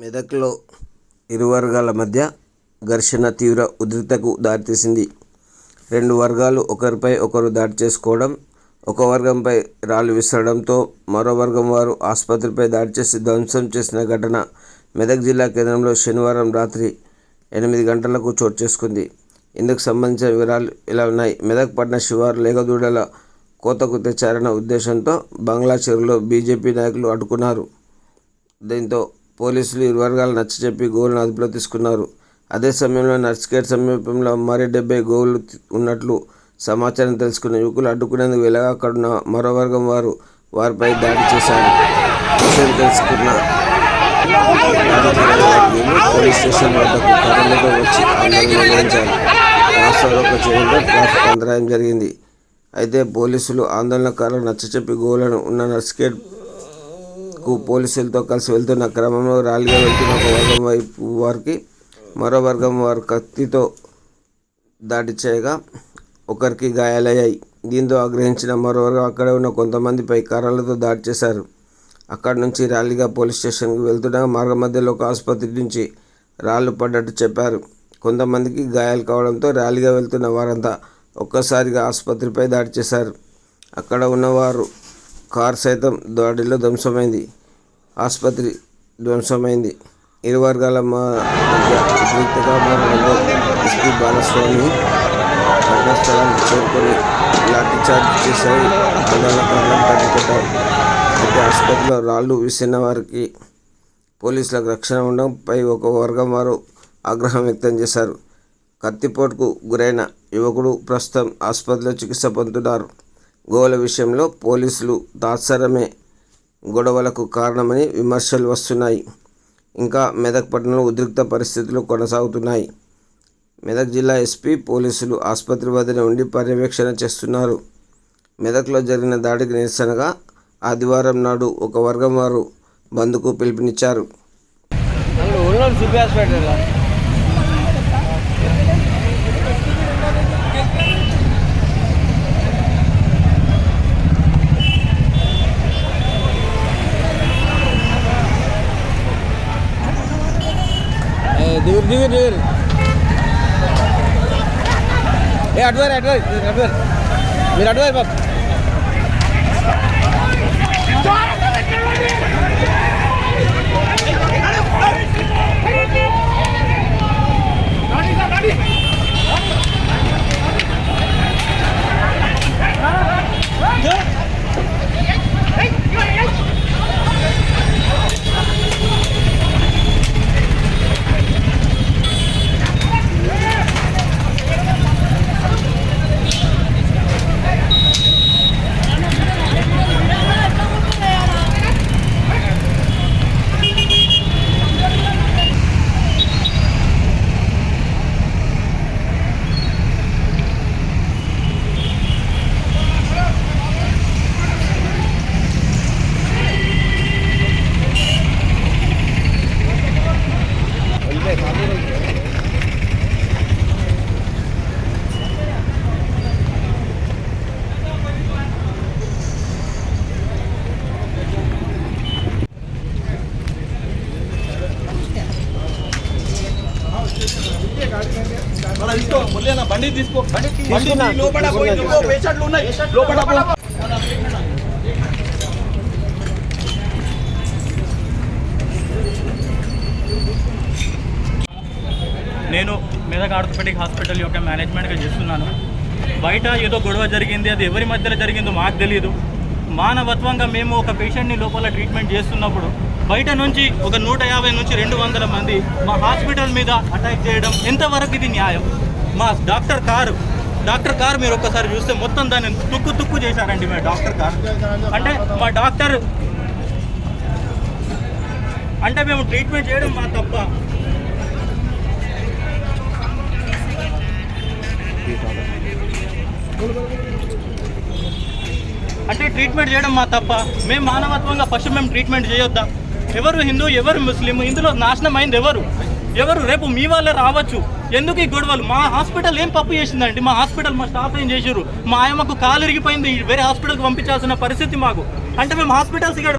మెదక్లో ఇరు వర్గాల మధ్య ఘర్షణ తీవ్ర ఉధృతకు దారితీసింది. రెండు వర్గాలు ఒకరిపై ఒకరు దాడి చేసుకోవడం ఒక వర్గంపై రాళ్ళు విసరడంతో మరో వర్గం వారు ఆసుపత్రిపై దాడి చేసి ధ్వంసం చేసిన ఘటన మెదక్ జిల్లా కేంద్రంలో శనివారం రాత్రి ఎనిమిది గంటలకు చోటు చేసుకుంది. ఇందుకు సంబంధించిన వివరాలు ఇలా ఉన్నాయి. మెదక్ పట్న శివారు లేగదూడల కోతకు తెచ్చారన్న ఉద్దేశంతో బంగ్లా చెరువులో బీజేపీ నాయకులు అడ్డుకున్నారు. దీంతో పోలీసులు ఇరు వర్గాలు నచ్చజెప్పి గోవులను అదుపులో తీసుకున్నారు. అదే సమయంలో నర్సికేట్ సమీపంలో మరీ డెబ్బై గోవులు ఉన్నట్లు సమాచారం తెలుసుకున్న యువకులు అడ్డుకునేందుకు వెళ్ళగా అక్కడున్న మరో వర్గం వారు వారిపై దాడి చేశారు. విషయం తెలుసుకున్న పోలీస్ స్టేషన్ వద్దకు కర్రలతో వచ్చి ఆందోళన నిర్వహించారు రాష్ట్రంలో చేయడంతో ట్రాఫిక్ అంతరాయం జరిగింది. అయితే పోలీసులు ఆందోళనకారులు నచ్చచెప్పి గోవులను ఉన్న నర్సికేట్ కు పోలీసులతో కలిసి వెళ్తున్న క్రమంలో ర్యాలీగా వెళ్తున్న ఒక వర్గం వైపు వారికి మరో వర్గం వారు కత్తితో దాడి చేయగా ఒకరికి గాయాలయ్యాయి. దీంతో ఆగ్రహించిన మరో వర్గం అక్కడే ఉన్న కొంతమందిపై కర్రలతో దాడి చేశారు. అక్కడి నుంచి ర్యాలీగా పోలీస్ స్టేషన్కి వెళ్తుండగా మార్గ మధ్యలో ఒక ఆసుపత్రి నుంచి రాళ్ళు పడ్డట్టు చెప్పారు. కొంతమందికి గాయాలు కావడంతో ర్యాలీగా వెళ్తున్న వారంతా ఒక్కసారిగా ఆసుపత్రిపై దాడి చేశారు. అక్కడ ఉన్నవారు కార్ సైతం దాడిలో ధ్వంసమైంది. ఆసుపత్రి ధ్వంసమైంది. ఇరు వర్గాల మధ్య ఉద్రిక్తగా ఎస్పీ బాలస్వామి ఘటనాస్థలానికి చేరుకొని లాఠీచార్జ్ చేశాయి. ఆందోళనకారులను తగ్గిపెట్టారు అయితే ఆసుపత్రిలో రాళ్ళు విసిరిన వారికి పోలీసులకు రక్షణ ఉండడంపై ఒక వర్గం వారు ఆగ్రహం వ్యక్తం చేశారు. కత్తిపోటుకు గురైన యువకుడు ప్రస్తుతం ఆసుపత్రిలో చికిత్స పొందుతున్నారు. గోల విషయంలో పోలీసులు తాత్సరమే గొడవలకు కారణమని విమర్శలు వస్తున్నాయి. ఇంకా మెదక్ పట్టణంలో ఉద్రిక్త పరిస్థితులు కొనసాగుతున్నాయి. మెదక్ జిల్లా ఎస్పీ పోలీసులు ఆసుపత్రి వద్ద ఉండి పర్యవేక్షణ చేస్తున్నారు. మెదక్లో జరిగిన దాడికి నిరసనగా ఆదివారం నాడు ఒక వర్గం వారు బంద్కు పిలుపునిచ్చారు. దిగురు దిగురు దిగురు ఏ అటువారు అటువారు అటువారు మీరు అటువారు బాబు బండి తీసుకో. బండి లోపల పోయి పేషెంట్లు ఉన్నాయి. లోపల. నేను మెదక్ ఆర్థోపెడిక్ హాస్పిటల్ యొక్క మేనేజ్మెంట్గా చేస్తున్నాను. బయట ఏదో గొడవ జరిగింది అది ఎవరి మధ్యలో జరిగిందో మాకు తెలియదు మానవత్వంగా మేము ఒక పేషెంట్ని లోపల ట్రీట్మెంట్ చేస్తున్నప్పుడు బయట నుంచి ఒక నూట యాభై నుంచి రెండు వందల మంది మా హాస్పిటల్ మీద అటాక్ చేయడం ఎంతవరకు ఇది న్యాయం? మా డాక్టర్ కారు డాక్టర్ కారు మీరు ఒక్కసారి చూస్తే మొత్తం దాన్ని తుక్కు తుక్కు చేశారండి మా డాక్టర్ కారు. అంటే మా డాక్టర్ అంటే మేము ట్రీట్మెంట్ చేయడం మా తప్ప. అంటే ట్రీట్మెంట్ చేయడం మా తప్ప. మేము మానవత్వంగా ఫస్ట్ మేము ట్రీట్మెంట్ చేయొద్దా? ఎవరు హిందూ ఎవరు ముస్లిం? ఇందులో నాశనం అయింది ఎవరు? ఎవరు రేపు మీ వాళ్ళే రావచ్చు. ఎందుకు ఈ గొడవలు? మా హాస్పిటల్ ఏం తప్పు చేసిందండి? మా హాస్పిటల్ మా స్టాఫ్ ఏం చేశారు? మా ఆయమ్మకు కాలు ఇరిగిపోయింది వేరే హాస్పిటల్కి పంపించాల్సిన పరిస్థితి మాకు. అంటే మేము హాస్పిటల్స్ ఇక్కడ